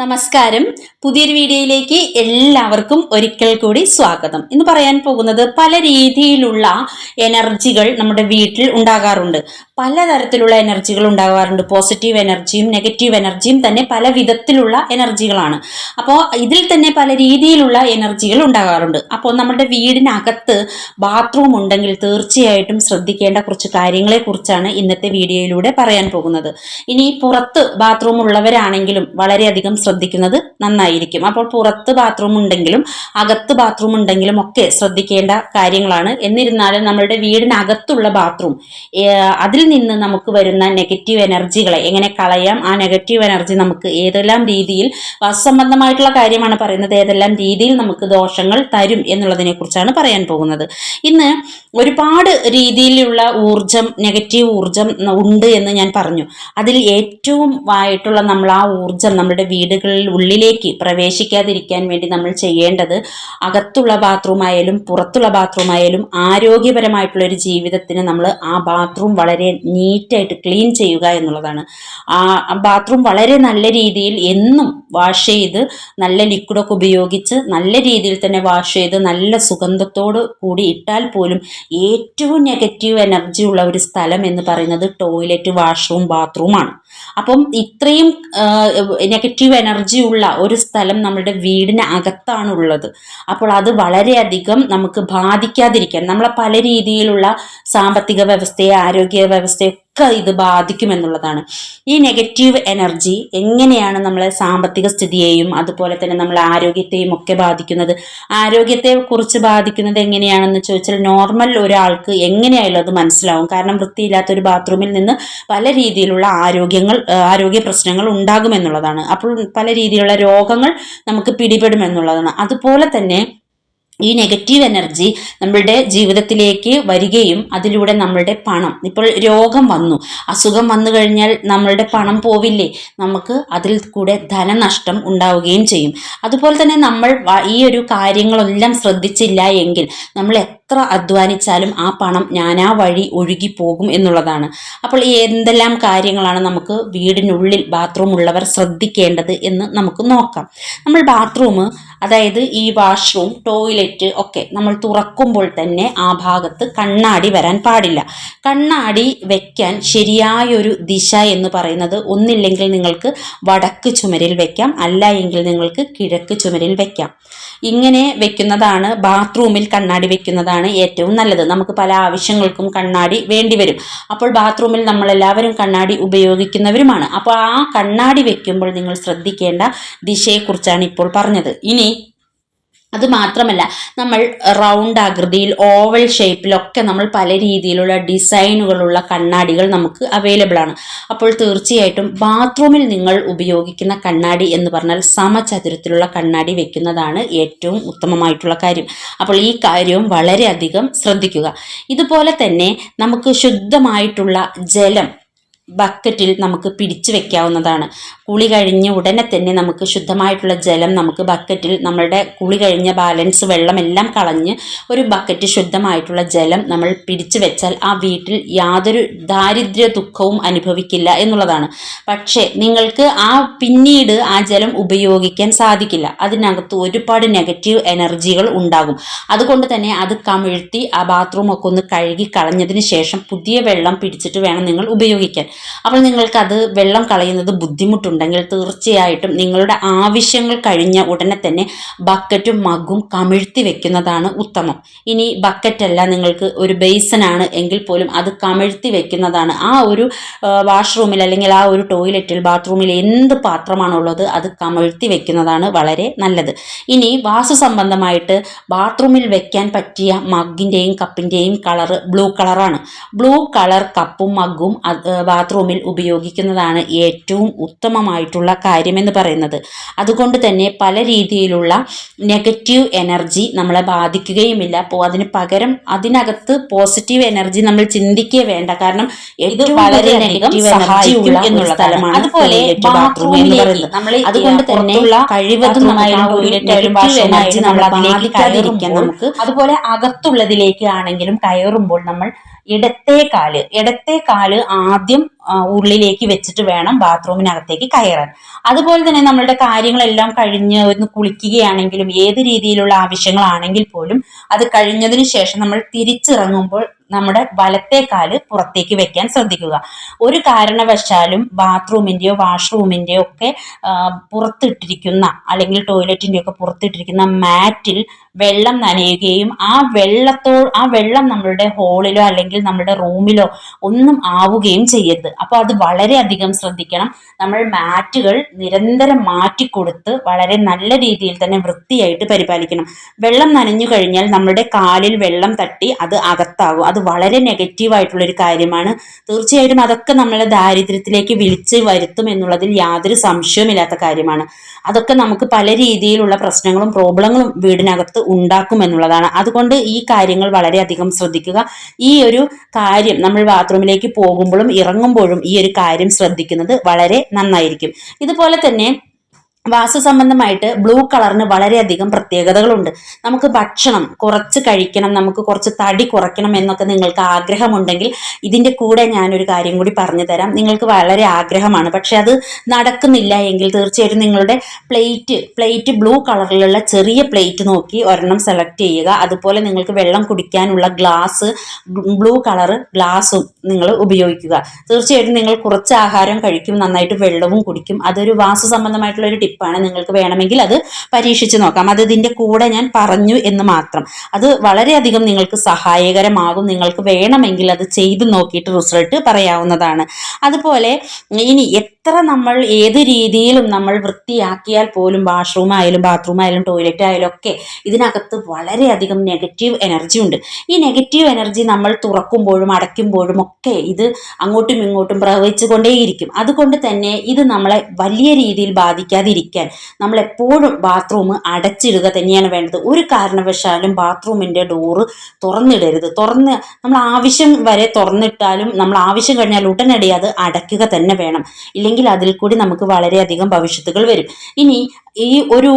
നമസ്കാരം. പുതിയൊരു വീഡിയോയിലേക്ക് എല്ലാവർക്കും ഒരിക്കൽ കൂടി സ്വാഗതം. ഇന്ന് പറയാൻ പോകുന്നത് പല രീതിയിലുള്ള എനർജികൾ നമ്മുടെ വീട്ടിൽ ഉണ്ടാകാറുണ്ട്. പലതരത്തിലുള്ള എനർജികൾ ഉണ്ടാകാറുണ്ട്. പോസിറ്റീവ് എനർജിയും നെഗറ്റീവ് എനർജിയും തന്നെ പല വിധത്തിലുള്ള എനർജികളാണ്. അപ്പോൾ ഇതിൽ തന്നെ പല രീതിയിലുള്ള എനർജികൾ ഉണ്ടാകാറുണ്ട്. അപ്പോൾ നമ്മുടെ വീടിനകത്ത് ബാത്റൂം ഉണ്ടെങ്കിൽ തീർച്ചയായിട്ടും ശ്രദ്ധിക്കേണ്ട കുറച്ച് കാര്യങ്ങളെക്കുറിച്ചാണ് ഇന്നത്തെ വീഡിയോയിലൂടെ പറയാൻ പോകുന്നത്. ഇനി പുറത്ത് ബാത്റൂം ഉള്ളവരാണെങ്കിലും വളരെയധികം ശ്രദ്ധിക്കുന്നത് നന്നായിരിക്കും. അപ്പോൾ പുറത്ത് ബാത്റൂം ഉണ്ടെങ്കിലും അകത്ത് ബാത്റൂം ഉണ്ടെങ്കിലും ഒക്കെ ശ്രദ്ധിക്കേണ്ട കാര്യങ്ങളാണ്. എന്നിരുന്നാലും നമ്മളുടെ വീടിനകത്തുള്ള ബാത്റൂം അതിൽ നിന്ന് നമുക്ക് വരുന്ന നെഗറ്റീവ് എനർജികളെ എങ്ങനെ കളയാം? ആ നെഗറ്റീവ് എനർജി നമുക്ക് ഏതെല്ലാം രീതിയിൽ വാസസംബന്ധമായിട്ടുള്ള കാര്യമാണ് പറയുന്നത് ഏതെല്ലാം രീതിയിൽ നമുക്ക് ദോഷങ്ങൾ തരും എന്നുള്ളതിനെ കുറിച്ചാണ് പറയാൻ പോകുന്നത്. ഇന്ന് ഒരുപാട് രീതിയിലുള്ള ഊർജം നെഗറ്റീവ് ഊർജം ഉണ്ട് എന്ന് ഞാൻ പറഞ്ഞു. അതിൽ ഏറ്റവും ആയിട്ടുള്ള നമ്മൾ ആ ഊർജം നമ്മുടെ വീടുകളിൽ ഉള്ളിലേക്ക് പ്രവേശിക്കാതിരിക്കാൻ വേണ്ടി നമ്മൾ ചെയ്യേണ്ടത് അകത്തുള്ള ബാത്റൂം ആയാലും പുറത്തുള്ള ബാത്റൂം ആയാലും ആരോഗ്യപരമായിട്ടുള്ള ഒരു ജീവിതത്തിന് നമ്മൾ ആ ബാത്റൂം വളരെ നീറ്റായിട്ട് ക്ലീൻ ചെയ്യുക എന്നുള്ളതാണ്. ആ ബാത്റൂം വളരെ നല്ല രീതിയിൽ എന്നും വാഷ് ചെയ്ത് നല്ല ലിക്വിഡൊക്കെ ഉപയോഗിച്ച് നല്ല രീതിയിൽ തന്നെ വാഷ് ചെയ്ത് നല്ല സുഗന്ധത്തോട് കൂടി ഇട്ടാൽ പോലും ഏറ്റവും നെഗറ്റീവ് എനർജി ഉള്ള ഒരു സ്ഥലം എന്ന് പറയുന്നത് ടോയ്ലറ്റ് വാഷ്റൂം ബാത്റൂമാണ് അപ്പം ഇത്രയും നെഗറ്റീവ് എനർജി ഉള്ള ഒരു സ്ഥലം നമ്മുടെ വീടിന് അകത്താണുള്ളത്. അപ്പോൾ അത് വളരെയധികം നമുക്ക് ബാധിക്കാതിരിക്കാൻ നമ്മളെ പല രീതിയിലുള്ള സാമ്പത്തിക വ്യവസ്ഥയെ ആരോഗ്യ വ്യവസ്ഥയെ ഒക്കെ ഇത് ബാധിക്കുമെന്നുള്ളതാണ്. ഈ നെഗറ്റീവ് എനർജി എങ്ങനെയാണ് നമ്മളെ സാമ്പത്തിക സ്ഥിതിയെയും അതുപോലെ തന്നെ നമ്മളെ ആരോഗ്യത്തെയും ഒക്കെ ബാധിക്കുന്നത്? ആരോഗ്യത്തെ കുറിച്ച് ബാധിക്കുന്നത് എങ്ങനെയാണെന്ന് ചോദിച്ചാൽ നോർമൽ ഒരാൾക്ക് എങ്ങനെയായാലും അത് മനസ്സിലാവും. കാരണം വൃത്തിയില്ലാത്ത ഒരു ബാത്റൂമിൽ നിന്ന് പല രീതിയിലുള്ള ആരോഗ്യങ്ങൾ ആരോഗ്യ പ്രശ്നങ്ങൾ ഉണ്ടാകുമെന്നുള്ളതാണ് അപ്പോൾ പല രീതിയിലുള്ള രോഗങ്ങൾ നമുക്ക് പിടിപെടുമെന്നുള്ളതാണ് അതുപോലെ തന്നെ ഈ നെഗറ്റീവ് എനർജി നമ്മളുടെ ജീവിതത്തിലേക്ക് വരികയും അതിലൂടെ നമ്മളുടെ പണം ഇപ്പോൾ രോഗം വന്നു. അസുഖം വന്നു കഴിഞ്ഞാൽ നമ്മളുടെ പണം പോവില്ലേ? നമുക്ക് അതിൽ കൂടെ ധനനഷ്ടം ഉണ്ടാവുകയും ചെയ്യും. അതുപോലെ തന്നെ നമ്മൾ ഈ ഒരു കാര്യങ്ങളെല്ലാം ശ്രദ്ധിച്ചില്ല എങ്കിൽ നമ്മൾ എത്ര അധ്വാനിച്ചാലും ആ പണം ഞാനാ വഴി ഒഴുകി പോകും എന്നുള്ളതാണ്. അപ്പോൾ എന്തെല്ലാം കാര്യങ്ങളാണ് നമുക്ക് വീടിനുള്ളിൽ ബാത്റൂം ഉള്ളവർ ശ്രദ്ധിക്കേണ്ടത് എന്ന് നമുക്ക് നോക്കാം. നമ്മൾ ബാത്റൂം അതായത് ഈ വാഷ്റൂം ടോയ്ലറ്റ് ഒക്കെ നമ്മൾ തുറക്കുമ്പോൾ തന്നെ ആ ഭാഗത്ത് കണ്ണാടി വരാൻ പാടില്ല. കണ്ണാടി വയ്ക്കാൻ ശരിയായൊരു ദിശ എന്ന് പറയുന്നത് ഒന്നില്ലെങ്കിൽ നിങ്ങൾക്ക് വടക്ക് ചുമരിൽ വെക്കാം അല്ല എങ്കിൽ നിങ്ങൾക്ക് കിഴക്ക് ചുമരിൽ വെക്കാം. ഇങ്ങനെ വെക്കുന്നതാണ് ബാത്റൂമിൽ കണ്ണാടി വെക്കുന്നതാണ് ഏറ്റവും നല്ലത്. നമുക്ക് പല ആവശ്യങ്ങൾക്കും കണ്ണാടി വേണ്ടി വരും. അപ്പോൾ ബാത്റൂമിൽ നമ്മളെല്ലാവരും കണ്ണാടി ഉപയോഗിക്കുന്നവരുമാണ്. അപ്പോൾ ആ കണ്ണാടി വെക്കുമ്പോൾ നിങ്ങൾ ശ്രദ്ധിക്കേണ്ട ദിശയെക്കുറിച്ചാണ് ഇപ്പോൾ പറഞ്ഞത്. ഇനി അത് മാത്രമല്ല നമ്മൾ റൗണ്ട് ആകൃതിയിൽ ഓവൽ ഷേപ്പിലൊക്കെ നമ്മൾ പല രീതിയിലുള്ള ഡിസൈനുകളുള്ള കണ്ണാടികൾ നമുക്ക് അവൈലബിൾ ആണ്. അപ്പോൾ തീർച്ചയായിട്ടും ബാത്റൂമിൽ നിങ്ങൾ ഉപയോഗിക്കുന്ന കണ്ണാടി എന്ന് പറഞ്ഞാൽ സമചതുരത്തിലുള്ള കണ്ണാടി വെക്കുന്നതാണ് ഏറ്റവും ഉത്തമമായിട്ടുള്ള കാര്യം. അപ്പോൾ ഈ കാര്യവും വളരെയധികം ശ്രദ്ധിക്കുക. ഇതുപോലെ തന്നെ നമുക്ക് ശുദ്ധമായിട്ടുള്ള ജലം ബക്കറ്റിൽ നമുക്ക് പിടിച്ചു വെക്കാവുന്നതാണ്. കുളി കഴിഞ്ഞ് ഉടനെ തന്നെ നമുക്ക് ശുദ്ധമായിട്ടുള്ള ജലം നമുക്ക് ബക്കറ്റിൽ നമ്മളുടെ കുളി കഴിഞ്ഞ ബാലൻസ് വെള്ളമെല്ലാം കളഞ്ഞ് ഒരു ബക്കറ്റ് ശുദ്ധമായിട്ടുള്ള ജലം നമ്മൾ പിടിച്ചു വെച്ചാൽ ആ വീട്ടിൽ യാതൊരു ദാരിദ്ര്യ ദുഃഖവും അനുഭവിക്കില്ല എന്നുള്ളതാണ്. പക്ഷേ നിങ്ങൾക്ക് ആ പിന്നീട് ആ ജലം ഉപയോഗിക്കാൻ സാധിക്കില്ല. അതിനകത്ത് ഒരുപാട് നെഗറ്റീവ് എനർജികൾ ഉണ്ടാകും. അതുകൊണ്ട് തന്നെ അത് കമിഴ്ത്തി ആ ബാത്റൂം ഒക്കെ ഒന്ന് കഴുകി കളഞ്ഞതിന് ശേഷം പുതിയ വെള്ളം പിടിച്ചിട്ട് വേണം നിങ്ങൾ ഉപയോഗിക്കാൻ. അപ്പോൾ നിങ്ങൾക്കത് വെള്ളം കളയുന്നത് ബുദ്ധിമുട്ടുണ്ടെങ്കിൽ തീർച്ചയായിട്ടും നിങ്ങളുടെ ആവശ്യങ്ങൾ കഴിഞ്ഞ ഉടനെ തന്നെ ബക്കറ്റും മഗ്ഗും കമിഴ്ത്തി വെക്കുന്നതാണ് ഉത്തമം. ഇനി ബക്കറ്റല്ല നിങ്ങൾക്ക് ഒരു ബേസനാണ് എങ്കിൽ പോലും അത് കമിഴ്ത്തി വെക്കുന്നതാണ്. ആ ഒരു വാഷ്റൂമിൽ അല്ലെങ്കിൽ ആ ഒരു ടോയ്ലറ്റിൽ ബാത്റൂമിൽ എന്ത് പാത്രമാണുള്ളത് അത് കമിഴ്ത്തി വെക്കുന്നതാണ് വളരെ നല്ലത്. ഇനി വാസു സംബന്ധമായിട്ട് ബാത്റൂമിൽ വെക്കാൻ പറ്റിയ മഗ്ഗിന്റെയും കപ്പിന്റെയും കളർ ബ്ലൂ കളറാണ് ബ്ലൂ കളർ കപ്പും മഗ്ഗും ബാത്റൂമിൽ ഉപയോഗിക്കുന്നതാണ് ഏറ്റവും ഉത്തമമായിട്ടുള്ള കാര്യമെന്ന് പറയുന്നത്. അതുകൊണ്ട് തന്നെ പല രീതിയിലുള്ള നെഗറ്റീവ് എനർജി നമ്മളെ ബാധിക്കുകയുമില്ല. അപ്പോൾ അതിന് പകരം അതിനകത്ത് പോസിറ്റീവ് എനർജി നമ്മൾ ചിന്തിക്കേ വേണ്ട. കാരണം ഇത് വളരെ എനർജി സ്ഥലമാണ് അതുപോലെ അതുകൊണ്ട് തന്നെ കഴിവതും എനർജി നമ്മൾ ബാധിക്കാതിരിക്കാൻ നമുക്ക് അതുപോലെ അകത്തുള്ളതിലേക്ക് ആണെങ്കിലും കയറുമ്പോൾ നമ്മൾ ഇടത്തെ കാൽ ഇടത്തെ കാൽ ആദ്യം ഉള്ളിലേക്ക് വെച്ചിട്ട് വേണം ബാത്റൂമിനകത്തേക്ക് കയറാൻ. അതുപോലെ തന്നെ നമ്മളുടെ കാര്യങ്ങളെല്ലാം കഴിഞ്ഞ് ഒന്ന് കുളിക്കുകയാണെങ്കിലും ഏത് രീതിയിലുള്ള ആവശ്യങ്ങളാണെങ്കിൽ പോലും അത് കഴിഞ്ഞതിന് ശേഷം നമ്മൾ തിരിച്ചിറങ്ങുമ്പോൾ നമ്മുടെ വലത്തെ കാൽ പുറത്തേക്ക് വെക്കാൻ ശ്രദ്ധിക്കുക. ഒരു കാരണവശാലും ബാത്റൂമിന്റെയോ വാഷ്റൂമിന്റെയോ ഒക്കെ പുറത്തിട്ടിരിക്കുന്ന അല്ലെങ്കിൽ ടോയ്ലറ്റിന്റെയോ ഒക്കെ പുറത്തിട്ടിരിക്കുന്ന മാറ്റിൽ വെള്ളം നനയുകയും ആ വെള്ളത്തോ ആ വെള്ളം നമ്മളുടെ ഹോളിലോ അല്ലെങ്കിൽ നമ്മുടെ റൂമിലോ ഒന്നും ആവുകയും ചെയ്യരുത്. അപ്പോൾ അത് വളരെയധികം ശ്രദ്ധിക്കണം. നമ്മൾ മാറ്റുകൾ നിരന്തരം മാറ്റിക്കൊടുത്ത് വളരെ നല്ല രീതിയിൽ തന്നെ വൃത്തിയായിട്ട് പരിപാലിക്കണം. വെള്ളം നനഞ്ഞു കഴിഞ്ഞാൽ നമ്മുടെ കാലിൽ വെള്ളം തട്ടി അത് അകത്താകും. അത് വളരെ നെഗറ്റീവായിട്ടുള്ളൊരു കാര്യമാണ്. തീർച്ചയായിട്ടും അതൊക്കെ നമ്മളെ ദാരിദ്ര്യത്തിലേക്ക് വിളിച്ച് വരുത്തും എന്നുള്ളതിൽ യാതൊരു സംശയവുമില്ലാത്ത കാര്യമാണ്. അതൊക്കെ നമുക്ക് പല രീതിയിലുള്ള പ്രശ്നങ്ങളും പ്രോബ്ലങ്ങളും വീടിനകത്ത് ഉണ്ടാക്കും എന്നുള്ളതാണ് അതുകൊണ്ട് ഈ കാര്യങ്ങൾ വളരെയധികം ശ്രദ്ധിക്കുക. ഈ ഒരു കാര്യം നമ്മൾ ബാത്റൂമിലേക്ക് പോകുമ്പോഴും ഇറങ്ങുമ്പോഴും ഈ ഒരു കാര്യം ശ്രദ്ധിക്കുന്നത് വളരെ നന്നായിരിക്കും. ഇതുപോലെ തന്നെ വാസു സംബന്ധമായിട്ട് ബ്ലൂ കളറിന് വളരെയധികം പ്രത്യേകതകളുണ്ട്. നമുക്ക് ഭക്ഷണം കുറച്ച് കഴിക്കണം നമുക്ക് കുറച്ച് തടി കുറയ്ക്കണം എന്നൊക്കെ നിങ്ങൾക്ക് ആഗ്രഹമുണ്ടെങ്കിൽ ഇതിന്റെ കൂടെ ഞാനൊരു കാര്യം കൂടി പറഞ്ഞു തരാം. നിങ്ങൾക്ക് വളരെ ആഗ്രഹമാണ്. പക്ഷെ അത് നടക്കുന്നില്ല എങ്കിൽ തീർച്ചയായിട്ടും നിങ്ങളുടെ പ്ലേറ്റ് പ്ലേറ്റ് ബ്ലൂ കളറിലുള്ള ചെറിയ പ്ലേറ്റ് നോക്കി ഒരെണ്ണം സെലക്ട് ചെയ്യുക. അതുപോലെ നിങ്ങൾക്ക് വെള്ളം കുടിക്കാനുള്ള ഗ്ലാസ് ബ്ലൂ കളർ ഗ്ലാസും നിങ്ങൾ ഉപയോഗിക്കുക. തീർച്ചയായിട്ടും നിങ്ങൾ കുറച്ച് ആഹാരം കഴിക്കും നന്നായിട്ട് വെള്ളവും കുടിക്കും. അതൊരു വാസ്തു സംബന്ധമായിട്ടുള്ള ഒരു ടിപ്പാണ് നിങ്ങൾക്ക് വേണമെങ്കിൽ അത് പരീക്ഷിച്ച് നോക്കാം. അത് ഇതിന്റെ കൂടെ ഞാൻ പറഞ്ഞു എന്ന് മാത്രം. അത് വളരെയധികം നിങ്ങൾക്ക് സഹായകരമാകും. നിങ്ങൾക്ക് വേണമെങ്കിൽ അത് ചെയ്ത് നോക്കിയിട്ട് റിസൾട്ട് പറയാവുന്നതാണ്. അതുപോലെ ഇനി എത്ര നമ്മൾ ഏത് രീതിയിലും നമ്മൾ വൃത്തിയാക്കിയാൽ പോലും വാഷ്റൂം ആയാലും ബാത്റൂം ആയാലും ടോയ്ലറ്റ് ആയാലും ഒക്കെ ഇതിനകത്ത് വളരെയധികം നെഗറ്റീവ് എനർജി ഉണ്ട്. ഈ നെഗറ്റീവ് എനർജി നമ്മൾ തുറക്കുമ്പോഴും അടയ്ക്കുമ്പോഴും ഒക്കെ ഇത് അങ്ങോട്ടും ഇങ്ങോട്ടും പ്രവഹിച്ചുകൊണ്ടേയിരിക്കും. അതുകൊണ്ട് തന്നെ ഇത് നമ്മളെ വലിയ രീതിയിൽ ബാധിക്കാതിരിക്കാൻ നമ്മൾ എപ്പോഴും ബാത്റൂം അടച്ചിടുക തന്നെയാണ് വേണ്ടത്. ഒരു കാരണവശാലും ബാത്റൂമിന്റെ ഡോറ് തുറന്നിടരുത്. തുറന്ന് നമ്മൾ ആവശ്യം വരെ തുറന്നിട്ടാലും നമ്മൾ ആവശ്യം കഴിഞ്ഞാൽ ഉടനടി അത് അടയ്ക്കുക തന്നെ വേണം. ഇല്ലെങ്കിൽ അതിൽ കൂടി നമുക്ക് വളരെയധികം ഭവിഷ്യത്തുകൾ വരും. ഇനി ഈ ഒരു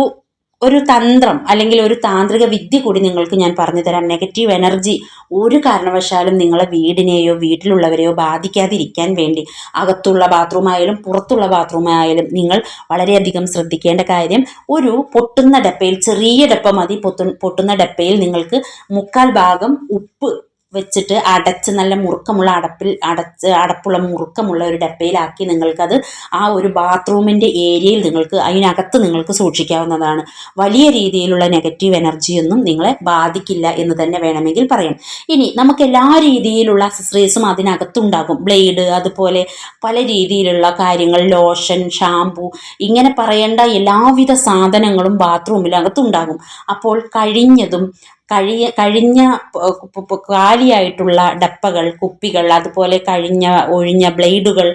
ഒരു തന്ത്രം അല്ലെങ്കിൽ ഒരു താന്ത്രിക വിദ്യ കൂടി നിങ്ങൾക്ക് ഞാൻ പറഞ്ഞു തരാം. നെഗറ്റീവ് എനർജി ഒരു കാരണവശാലും നിങ്ങളെ വീടിനെയോ വീട്ടിലുള്ളവരെയോ ബാധിക്കാതിരിക്കാൻ വേണ്ടി അകത്തുള്ള ബാത്റൂം ആയാലും പുറത്തുള്ള ബാത്റൂം ആയാലും നിങ്ങൾ വളരെയധികം ശ്രദ്ധിക്കേണ്ട കാര്യം ഒരു പൊട്ടുന്ന ഡപ്പയിൽ ചെറിയ ഡപ്പ മതി. പൊട്ടുന്ന ഡപ്പയിൽ നിങ്ങൾക്ക് മുക്കാൽ ഭാഗം ഉപ്പ് വെച്ചിട്ട് അടച്ച് നല്ല മുറുക്കമുള്ള അടപ്പിൽ അടച്ച് അടപ്പുള്ള മുറുക്കമുള്ള ഒരു ഡപ്പയിലാക്കി നിങ്ങൾക്കത് ആ ഒരു ബാത്റൂമിന്റെ ഏരിയയിൽ നിങ്ങൾക്ക് അതിനകത്ത് നിങ്ങൾക്ക് സൂക്ഷിക്കാവുന്നതാണ്. വലിയ രീതിയിലുള്ള നെഗറ്റീവ് എനർജിയൊന്നും നിങ്ങളെ ബാധിക്കില്ല എന്ന് തന്നെ വേണമെങ്കിൽ പറയാം. ഇനി നമുക്ക് എല്ലാ രീതിയിലുള്ള അക്സസറീസും അതിനകത്തുണ്ടാകും. ബ്ലേഡ് അതുപോലെ പല രീതിയിലുള്ള കാര്യങ്ങൾ ലോഷൻ ഷാംപൂ ഇങ്ങനെ പറയേണ്ട എല്ലാവിധ സാധനങ്ങളും ബാത്റൂമിനകത്തുണ്ടാകും. അപ്പോൾ കഴിഞ്ഞതും കഴിയ കഴിഞ്ഞ കാലിയായിട്ടുള്ള ഡപ്പകൾ കുപ്പികൾ അതുപോലെ കഴിഞ്ഞ ഒഴിഞ്ഞ ബ്ലേഡുകൾ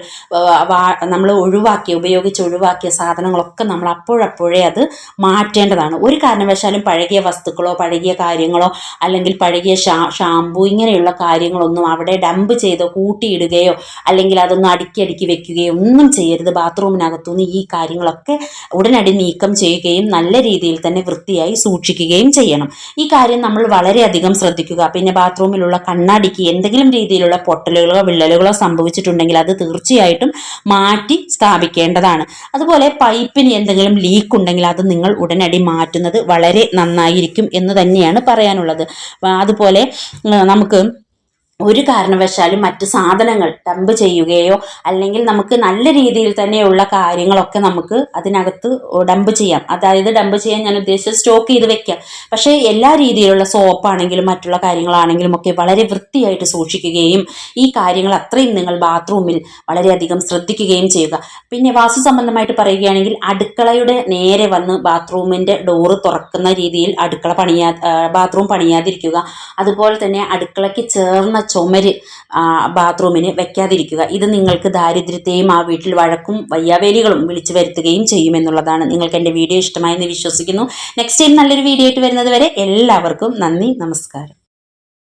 നമ്മൾ ഒഴിവാക്കിയ ഉപയോഗിച്ച് ഒഴിവാക്കിയ സാധനങ്ങളൊക്കെ നമ്മൾ അപ്പോഴപ്പോഴേ അത് മാറ്റേണ്ടതാണ്. ഒരു കാരണവശാലും പഴകിയ വസ്തുക്കളോ പഴകിയ കാര്യങ്ങളോ അല്ലെങ്കിൽ പഴകിയ ഷാ ഷാമ്പു ഇങ്ങനെയുള്ള കാര്യങ്ങളൊന്നും അവിടെ ഡംപ് ചെയ്തോ കൂട്ടിയിടുകയോ അല്ലെങ്കിൽ അതൊന്ന് അടുക്കി അടുക്കി വെക്കുകയോ ഒന്നും ചെയ്യരുത്. ബാത്റൂമിനകത്തുനിന്ന് ഈ കാര്യങ്ങളൊക്കെ ഉടനടി നീക്കം ചെയ്യുകയും നല്ല രീതിയിൽ തന്നെ വൃത്തിയായി സൂക്ഷിക്കുകയും ചെയ്യണം. ഈ കാര്യം നമ്മൾ വളരെയധികം ശ്രദ്ധിക്കുക. പിന്നെ ബാത്റൂമിലുള്ള കണ്ണാടിക്ക് എന്തെങ്കിലും രീതിയിലുള്ള പൊട്ടലുകളോ വിള്ളലുകളോ സംഭവിച്ചിട്ടുണ്ടെങ്കിൽ അത് തീർച്ചയായിട്ടും മാറ്റി സ്ഥാപിക്കേണ്ടതാണ്. അതുപോലെ പൈപ്പിന് എന്തെങ്കിലും ലീക്ക് ഉണ്ടെങ്കിൽ അത് നിങ്ങൾ ഉടനടി മാറ്റുന്നത് വളരെ നന്നായിരിക്കും എന്ന് തന്നെയാണ് പറയാനുള്ളത്. അതുപോലെ നമുക്ക് ഒരു കാരണവശാലും മറ്റ് സാധനങ്ങൾ ഡമ്പ് ചെയ്യുകയോ അല്ലെങ്കിൽ നമുക്ക് നല്ല രീതിയിൽ തന്നെയുള്ള കാര്യങ്ങളൊക്കെ നമുക്ക് അതിനകത്ത് ഡമ്പ് ചെയ്യാം. അതായത് ഡമ്പ് ചെയ്യാൻ ഞാൻ ഉദ്ദേശിച്ചത് സ്റ്റോക്ക് ചെയ്ത് വെക്കാം. പക്ഷേ എല്ലാ രീതിയിലുള്ള സോപ്പാണെങ്കിലും മറ്റുള്ള കാര്യങ്ങളാണെങ്കിലും ഒക്കെ വളരെ വൃത്തിയായിട്ട് സൂക്ഷിക്കുകയും ഈ കാര്യങ്ങൾ അത്രയും നിങ്ങൾ ബാത്റൂമിൽ വളരെയധികം ശ്രദ്ധിക്കുകയും ചെയ്യുക. പിന്നെ വാസ്തു സംബന്ധമായിട്ട് പറയുകയാണെങ്കിൽ അടുക്കളയുടെ നേരെ വന്ന് ബാത്റൂമിന്റെ ഡോറ് തുറക്കുന്ന രീതിയിൽ അടുക്കള പണിയാ ബാത്റൂം പണിയാതിരിക്കുക. അതുപോലെ തന്നെ അടുക്കളയ്ക്ക് ചേർന്ന ചുമര് ബാത്റൂമിന് വെക്കാതിരിക്കുക. ഇത് നിങ്ങൾക്ക് ദാരിദ്ര്യത്തെയും ആ വീട്ടിൽ വഴക്കും വയ്യാവേലികളും വിളിച്ചു വരുത്തുകയും ചെയ്യുമെന്നുള്ളതാണ് നിങ്ങൾക്ക് എന്റെ വീഡിയോ ഇഷ്ടമായെന്ന് വിശ്വസിക്കുന്നു. നെക്സ്റ്റ് ടൈം നല്ലൊരു വീഡിയോ ആയിട്ട് വരുന്നത് വരെ എല്ലാവർക്കും നന്ദി നമസ്കാരം.